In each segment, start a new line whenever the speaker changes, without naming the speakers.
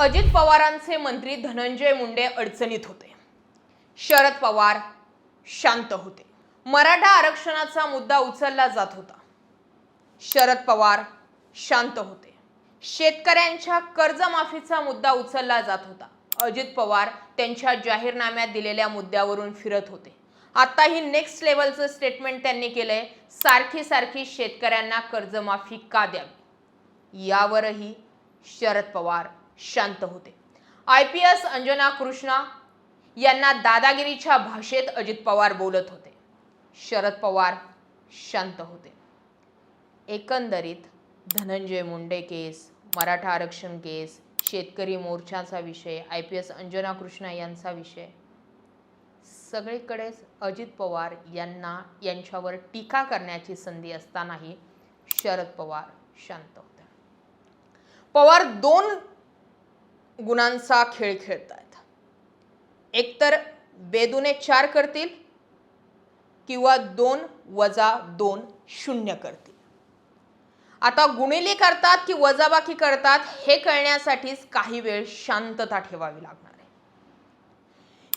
अजित पवारांचे मंत्री धनंजय मुंडे अडचणीत होते. शरद पवार शांत होते. मराठा आरक्षणाचा मुद्दा उचलला जात होता. शरद पवार शांत होते. शेतकऱ्यांच्या कर्जमाफीचा मुद्दा उचलला जात होता. अजित पवार त्यांच्या जाहीरनाम्यात दिलेल्या मुद्द्यावरून फिरत होते. आत्ताही नेक्स्ट लेवलचं स्टेटमेंट त्यांनी केलंय. सारखी सारखी शेतकऱ्यांना कर्जमाफी का द्यावी? यावरही शरद पवार शांत होते. I P S Anjana Krishna यांना दादागिरीच्या भाषेत अजित पवार बोलत होते. शरद पवार शांत होते. एकंदरीत धनंजय मुंडे केस मराठा आरक्षण केस शेतकरी मोर्चाचा विषय I P S Anjana Krishna यांचा विषय सगळीकडेच अजित पवार यांना यांच्यावर टीका करण्याची संधी असतानाही शरद पवार शांत होते. पवार दोन गुणांचा खेळ खेळतायत. एकतर बेदुने चार करतील किंवा दोन वजा दोन शून्य करतील. आता गुणिले करतात की वजाबाकी करतात हे कळण्यासाठीच काही वेळ शांतता ठेवावी लागणार.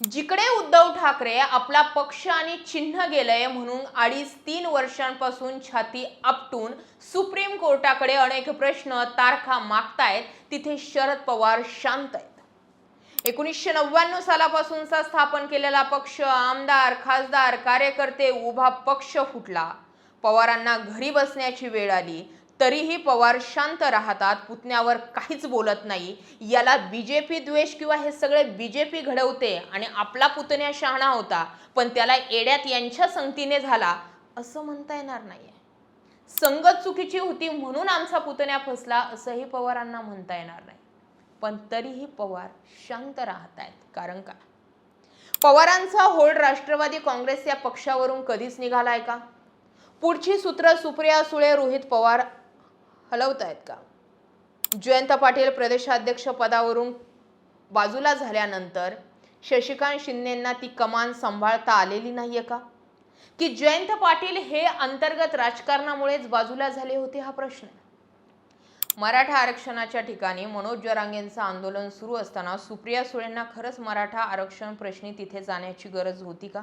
जिकडे उद्धव ठाकरे आपला पक्ष आणि चिन्ह गेलंय म्हणून अडीच तीन वर्षांपासून छाती आपटून सुप्रीम कोर्टाकडे अनेक प्रश्न तारखा मागतायत तिथे शरद पवार शांत आहेत. एकोणीसशे नव्याण्णव सालापासूनचा स्थापन केलेला पक्ष आमदार खासदार कार्यकर्ते उभा पक्ष फुटला. पवारांना घरी बसण्याची वेळ आली. तरीही पवार शांत राहतात पुतण्यावर काहीच बोलत नाही. याला बी जे पी द्वेष किंवा हे सगळे बी जे पी घडवते आणि आपला पुतण्या शहाणा होता पण त्याला एड्यात यांच्या संगतीने झाला असं म्हणता येणार नाहीये. संगत चुकीची होती म्हणून आमचा पुतण्या फसला असंही पवारांना म्हणता येणार नाही. पण तरीही पवार शांत राहत आहेत कारण का? पवारांचा होल्ड राष्ट्रवादी काँग्रेस या पक्षावरून कधीच निघालाय का? पुढची सूत्र सुप्रिया सुळे रोहित पवार हलवत आहेत का? जयंत पाटील प्रदेशाध्यक्ष पदावरून बाजूला झाल्यानंतर शशिकांत शिंदेंना ती कमान सांभाळता आलेली नाहीये का? की जयंत पाटील हे अंतर्गत राजकारणामुळेच बाजूला झाले होते हा प्रश्न? मराठा आरक्षणाच्या ठिकाणी मनोज जरांगेंचं आंदोलन सुरू असताना सुप्रिया सुळेंना खरंच मराठा आरक्षण प्रश्नी तिथे जाण्याची गरज होती का?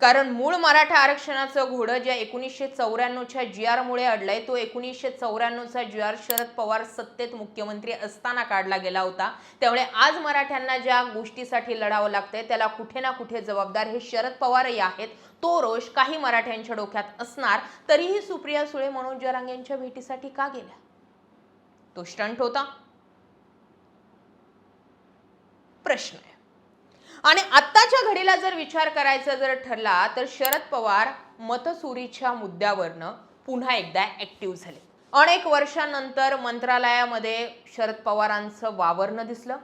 कारण मूळ मराठा आरक्षणाचं घोडं ज्या एकोणीसशे चौऱ्याण्णवच्या जी आरमुळे अडलंय तो एकोणीसशे चौऱ्याण्णवचा जी आर शरद पवार सत्तेत मुख्यमंत्री असताना काढला गेला होता. त्यामुळे आज मराठ्यांना ज्या गोष्टीसाठी लढावं लागतंय त्याला कुठे ना कुठे जबाबदार हे शरद पवारही आहेत. तो रोष काही मराठ्यांच्या डोक्यात असणार तरीही सुप्रिया सुळे मनोज जरांग यांच्या भेटीसाठी का गेल्या? तो स्टंट होता. प्रश्न आहे. आणि आत्ताच्या घडीला जर विचार करायचा जर ठरला तर शरद पवार मतचोरीच्या मुद्द्यावरनं पुन्हा एकदा ऍक्टिव्ह झाले. अनेक वर्षांनंतर मंत्रालयामध्ये शरद पवारांचं वावरणं दिसलं.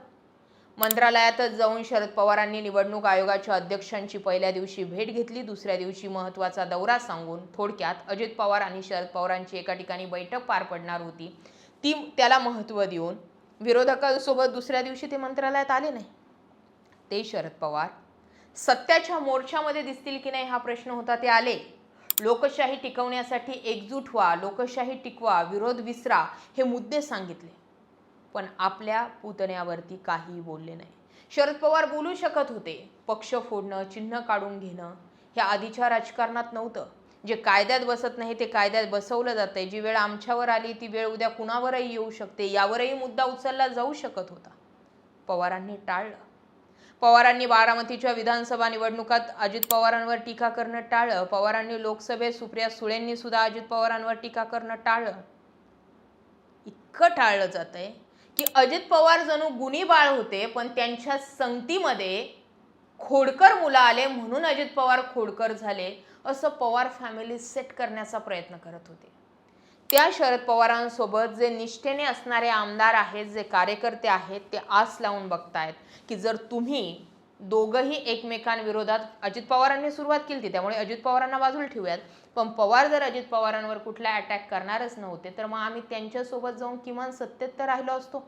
मंत्रालयातच जाऊन शरद पवारांनी निवडणूक आयोगाच्या अध्यक्षांची पहिल्या दिवशी भेट घेतली दुसऱ्या दिवशी महत्त्वाचा दौरा सांगून थोडक्यात अजित पवार आणि शरद पवारांची एका ठिकाणी बैठक पार पडणार होती. ती त्याला महत्त्व देऊन विरोधकांसोबत दुसऱ्या दिवशी ते मंत्रालयात आले नाही. ते शरद पवार. सत्याच्या मोर्चामध्ये दिसतील की नाही हा प्रश्न होता ते आले. लोकशाही टिकवण्यासाठी एकजूट व्हा लोकशाही टिकवा विरोध विसरा हे मुद्दे सांगितले. पण आपल्या पुतण्यावरती काहीही बोलले नाही. शरद पवार बोलू शकत होते पक्ष फोडणं चिन्ह काढून घेणं हे आधीच्या राजकारणात नव्हतं. जे कायद्यात बसत नाही ते कायद्यात बसवलं जातंय. जी वेळ आमच्यावर आली ती वेळ उद्या कुणावरही येऊ शकते. यावरही मुद्दा उचलला जाऊ शकत होता. पवारांनी टाळलं. पवारांनी बारामतीच्या विधानसभा निवडणुकात अजित पवारांवर टीका करणं टाळलं. पवारांनी लोकसभेत सुप्रिया सुळेंनी सुद्धा अजित पवारांवर टीका करणं टाळलं. इतकं टाळलं जात आहे की अजित पवार जणू गुणी बाळ होते पण त्यांच्या संगतीमध्ये खोडकर मुलं आले म्हणून अजित पवार खोडकर झाले असं पवार फॅमिली सेट करण्याचा प्रयत्न करत होते. त्या शरद पवारांसोबत जे निष्ठेने असणारे आमदार आहेत जे कार्यकर्ते आहेत ते आस लावून बघतायत की जर तुम्ही दोघंही एकमेकांविरोधात अजित पवारांनी सुरुवात केली होती त्यामुळे अजित पवारांना बाजूला ठेवूयात. पण पवार जर अजित पवारांवर कुठला अटॅक करणारच नव्हते तर मग आम्ही त्यांच्यासोबत जाऊन किमान सत्तेत तर राहिलो असतो.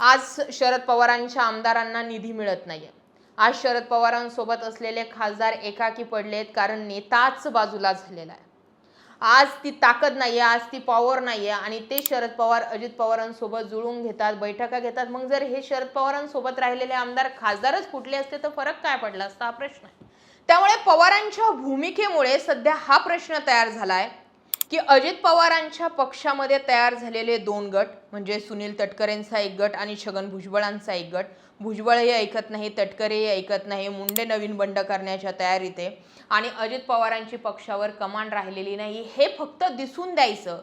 आज शरद पवारांच्या आमदारांना निधी मिळत नाही आज शरद पवारांसोबत असलेले खासदार एकाकी पडलेत कारण नेताच बाजूला झालेला आहे. आज ती ताकद नाही आहे आज ती पॉवर नाही आहे आणि ते शरद पवार अजित पवारांसोबत जुळून घेतात बैठका घेतात. मग जर हे शरद पवारांसोबत राहिलेले आमदार खासदारच फुटले असते तर फरक काय पडला असता? हा प्रश्न आहे. त्यामुळे पवारांच्या भूमिकेमुळे सध्या हा प्रश्न तयार झालाय की अजित पवारांच्या पक्षामध्ये तयार झालेले दोन गट म्हणजे सुनील तटकरेंचा एक गट आणि छगन भुजबळांचा एक गट भुजबळही ऐकत नाही तटकरेही ऐकत नाही मुंडे नवीन बंड करण्याच्या तयारीत आहे. आणि अजित पवारांची पक्षावर कमांड राहिलेली नाही. हे फक्त दिसून द्यायचं.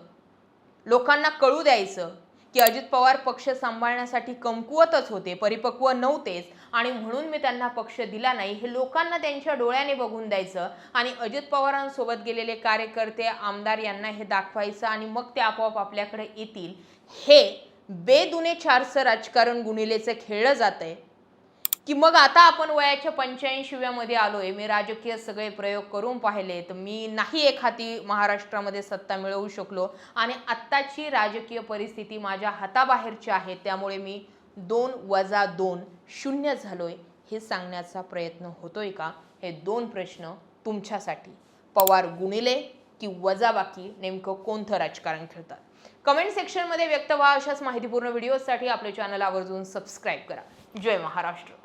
लोकांना कळू द्यायचं की अजित पवार पक्ष सांभाळण्यासाठी कमकुवतच होते परिपक्व नव्हतेच. आणि म्हणून मी त्यांना पक्ष दिला नाही हे लोकांना त्यांच्या डोळ्याने बघून द्यायचं. आणि अजित पवारांसोबत गेलेले कार्यकर्ते आमदार यांना हे दाखवायचं आणि मग ते आपोआप आपल्याकडे येतील. हे बेदुने चारसं राजकारण गुणिलेचं खेळलं जातंय. की मग आता आपण वयाच्या पंच्याऐंशीव्यामध्ये आलो आहे मी राजकीय सगळे प्रयोग करून पाहिले तर मी नाही एक हाती महाराष्ट्रामध्ये सत्ता मिळवू शकलो. आणि आत्ताची राजकीय परिस्थिती माझ्या हाताबाहेरची आहे त्यामुळे मी दोन वजा दोन शून्य झालो आहे हे सांगण्याचा प्रयत्न होतोय का? हे दोन प्रश्न तुमच्यासाठी. पवार गुणिले की वजाबाकी नेमकं कोणतं राजकारण खेळतात? कमेंट सेक्शनमध्ये व्यक्त व्हा अशाच माहितीपूर्ण व्हिडिओसाठी आपले चॅनल आवर्जून सबस्क्राईब करा. जय महाराष्ट्र.